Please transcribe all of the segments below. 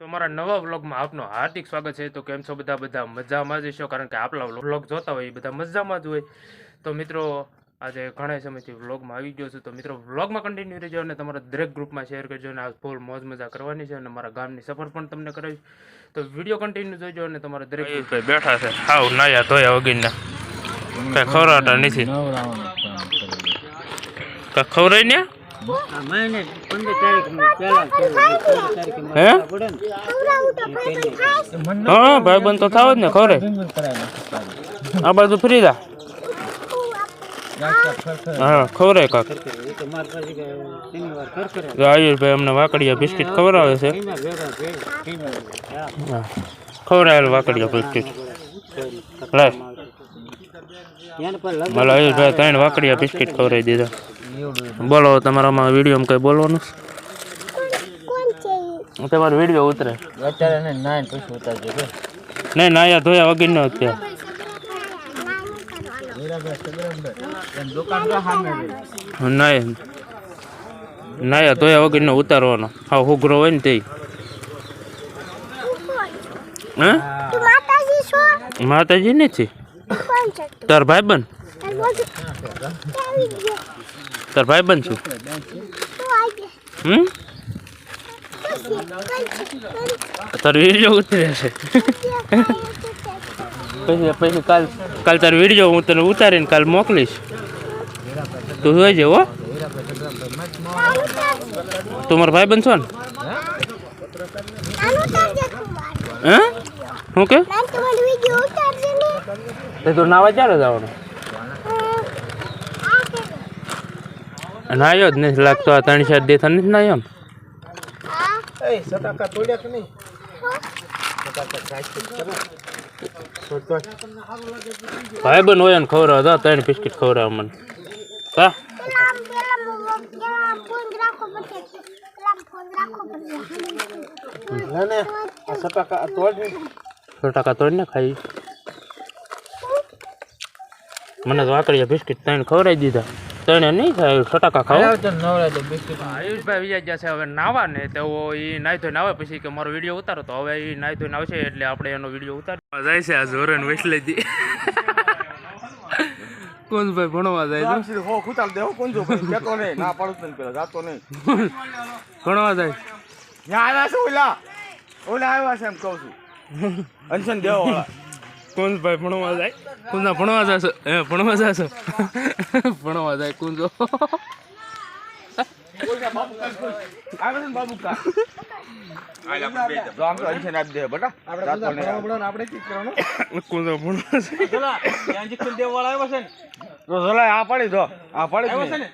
તો મારા નવા વ્લોગમાં આપનું હાર્દિક સ્વાગત છે. તો કેમ છો બધા? બધા મજામાં જ છો કારણ કે આપણા વ્લોગ જોતા હોય એ બધા મજામાં જ હોય. તો મિત્રો આજે ઘણા સમયથી વ્લોગમાં આવી ગયો છું. તો મિત્રો વ્લોગમાં કન્ટિન્યુ રહેજો અને તમારા દરેક ગ્રુપમાં શેર કરજો અને આ ફૂલ મોજ મજા કરવાની છે અને મારા ગામની સફર પણ તમને કરાવીશ. તો વીડિયો કન્ટિન્યુ જોજો અને તમારા દરેક બેઠા છે. હાવ નાયા ધોયા વગરના. કઈ ખવરાટા નથી. ખવરાય ને મહિને પંદર તારીખ પહેલા તારીખે હે? હા ભાઈ બંધ તો થાવ જ ને ખવરે આ બાજુ ફરી જા. હા ખવરે કાક. તો મારી પાસે કે શનિવાર ખરખરે જો આયુષભાઈ અમને વાકડિયા બિસ્કિટ ખવડાવે છે. એમાં ભેગા છે શનિવાર હા હા ખવડાવેલ વાકડિયા બિસ્કિટ. લાય. ત્યાં પર લગ મારા આયુષભાઈ ત્રણ વાકડિયા બિસ્કિટ ખવડાવી દીધા. બોલો તમારામાં વિડીયોમાં કંઈ બોલવાનું છે? તમારો વીડિયો ઉતરે. અત્યારે ને નાઈન પછી ઉતારજો નહીં નાયા ધોયા વગરનો અત્યારે દુકાન નાય નાયા ધોયા વગરનો ઉતારવાનો. હા હુગરો હોય ને તે હે? તું માતાજી નથી? છે તાર ભાઈબંધ? તું આવી ભાઈ બન છું. હમ? તાર વીડિયો ઉતરે છે પછી પછી કાલ કાલ તાર વીડિયો હું તને ઉતારીને કાલ મોકલીશ. તું જોઈ હો. તું મારો ભાઈબંધ બનશો ને? હે? શું કે? તે નાવા ક્યારે જવાનું? નાયો જ નથી લાગતો આ ત્રણ ચાર દેતા નથી નાયો ને ભાઈ બન હોય ને ખવડાવ હતા ત્રણ બિસ્કિટ ખવડાવ મને. હા સો ટકા તોડીને ખાઈ. મને તો વાકડિયા બિસ્કિટ ત્રણ ખવડાવી દીધા. ત્રણે નહીં થાય ફટાકા ટકા ખાવ આયુષભાઈ વિજય જશે હવે નાવા ને તો એ નાઈ ધોઈને આવે પછી કે મારો વીડિયો ઉતારો તો હવે એ નાઈ ધોઈને આવશે એટલે આપણે એનો વીડિયો ઉતારવા જાય છે આ જોરન વૈસલેજી કોણ ભાઈ ભણવા જાય છે. હો ખુતાલ દેવો કોણ જો ભાઈ કેતો નહીં ના પાડું તને પેલા જાતો નહીં. ભણવા જાય. ત્યાં આવ્યા છે ઓલા. ઓલા આવ્યા છે એમ કહું છું. અંશન દેવો વાળા કોણ ભાઈ ભણવા જાય. કુંજા ભણવા જશો. હે ભણવા જશો. ભણવા જાય કુંજો. જો બેટા જો ઝોલા આ પાડી જો. આ પાડી છે ને?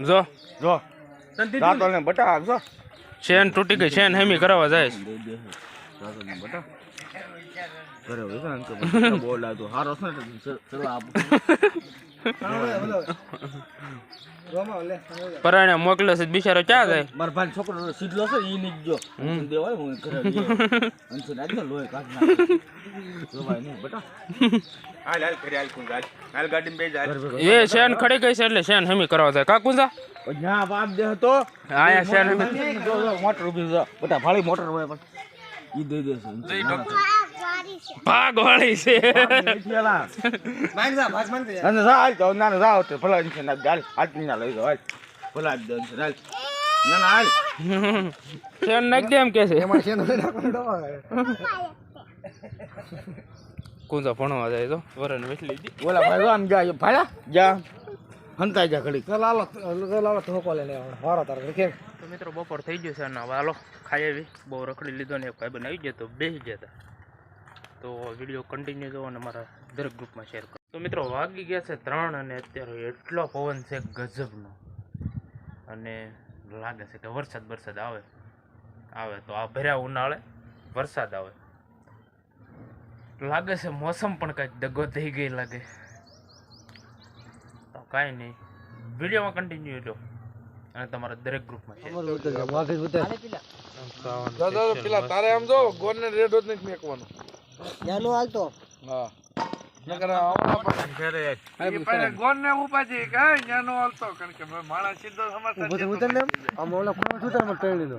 જો. જો. જાતો નહીં જો. ચેન તૂટી ગઈ ચેન હેમી કરાવવા જાય છે. હોય છે ને તો બોલ આવતો હારો છે ને ચલો આપ. પરાણે મોકલો છે બિચારો ક્યાં જાય? મારા ભાઈ છોકરો સીધલો છે ઈ નહીં જો અંશન દેવાય હું ઘરે ગયો અંશન આજ લોય લોહી ના જો ભાઈ ને બેટા. હાલ હાલ ઘરે હાલ કુંજા. હાલ ગાડી બે જાય એ શેન ખડી ગઈ છે એટલે શેન હમી કરવા જાય. કા કુંજા? ના બાપ દે તો આયા શેન હમી. જો મોટર ઊભી જો બેટા ભાળી મોટર હોય પણ. ઈ દઈ દેશે. ભાગ વાળી છે. અને જા હાલ તો ના ના જા તો ભલા અંશન આપ હાલ હાથ ના લઈ જાવ હાલ. ભલા આપ દે અંશન હાલ. ના ના હાલ. ચેન નાખ દે એમ કે છે કુંજા ભણવા જાય તો વરણ વેચલી દી. બોલા ભાઈ જો આમ જા ભાડા? જા. હંતાઈ જા ઘડી તો મિત્રો બપોર થઈ ગયો છે ને હાલો ખાઈ આવી. બહુ રખડી લીધો ને ભાઈ બન આવી ગયો તો બેસી ગયા હતા. તો વીડિયો કન્ટિન્યુ જોવો અને મારા દરેક ગ્રુપમાં શેર કરો. તો મિત્રો વાગી ગયા છે ત્રણ અને અત્યારે એટલો પવન છે ગજબનો. અને લાગે છે કે વરસાદ વરસાદ આવે. આવે તો આ ભર્યા ઉનાળે વરસાદ આવે. લાગે છે મોસમ પણ કાંઈક દગો થઈ ગઈ લાગે. તો કાંઈ નહીં. વિડીયોમાં કન્ટિન્યુ જો અને તમારા દરેક ગ્રુપમાં છે પેલા તારે આમ જો ગોળને રેડ જ નથી મેકવાનો. ચાલો હાલતો? હા. નકર ગોર ને ઉપાજી કે ન્યાનો હાલતો. કારણ કે માણસ સીધો સમાચાર ઉતર ને આમ ઓલા ખૂણા ઉતર મને ટ્રેન લીધો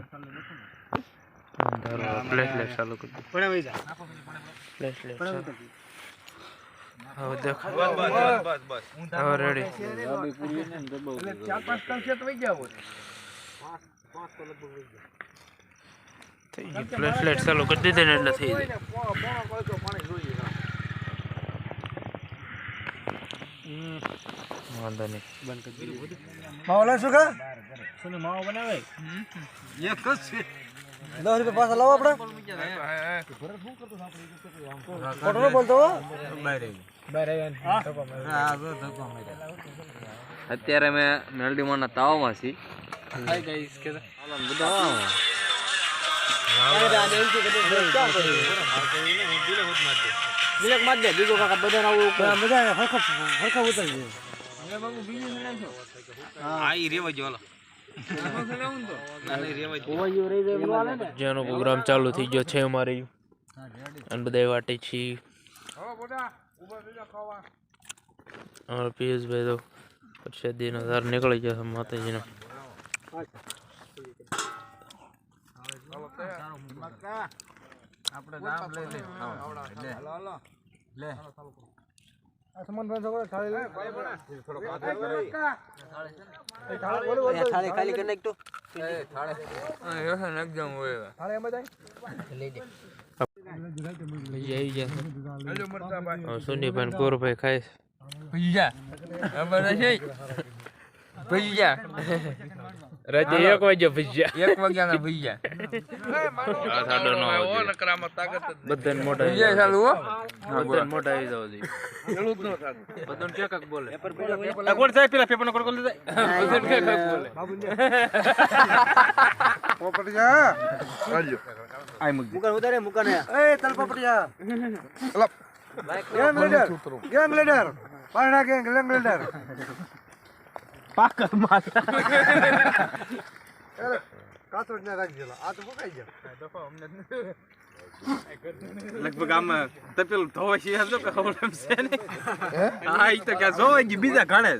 ધારો ફ્લેશલાઇટ ચાલુ કરી દો ફ્લેશલાઇટ ચાલુ. હવે દેખાય. બસ બસ બસ હવે રેડી ચાર પાંચ કલ છે તો વઈ ગયા. હોય ફ્લેશલાઇટ ચાલુ કરી દીધી ને એટલે થઈ જાય વાંધો નહીં. માવો શું કા? શું માવો બનાવે? એક જ છે. દસ રૂપિયા પાછા લાવો આપણે ખોટું બોલતો અત્યારે અમે મેલડીમાં તાવમાં છીએ. બિલક માર દે. બીજો કાકા બધા આવું બધા હરખા હરખા જેનો પ્રોગ્રામ ચાલુ થઈ ગયો છે અમારે. અને બધા વાટે છીએ અમારા પિયુષભાઈ તો પછી ધાર નીકળી ગયો છે માતાજીનો થાળી ખાલી કરી નાખ તો ભાઈ આવી ગયા. હવે સુનીભાઈ કોરભાઈ ખાય. રાતે એક વાગે ભજીયા એક વાગ્યાના ભૈયા આ સાડો નો આવજો નકરામાં તાકાત જ બધાને મોટા આવી ભૈયા ચાલુ હો બધાને મોટા આવી જાવ જોઈએ ખેડૂત નો થાય બધાને કે કાક બોલે કોણ સાહેબ પેલા પેપર નો કોડ કોલ બધાને કે કાક બોલે આઈ મુક મુકાન ઉતારે મુકાન એ તલ પપડિયા ગેમ લીડર ગેમ લીડર પાણા ગેંગ ગેમ લીડર પાકર માર કાતો ને રાખજે આ તો ગયો. લગભગ આમાં તપેલું ધોવા એમ તો કે ખબર એમ છે ને હા? એ તો ક્યાં જોવાય બીજા ઘણે.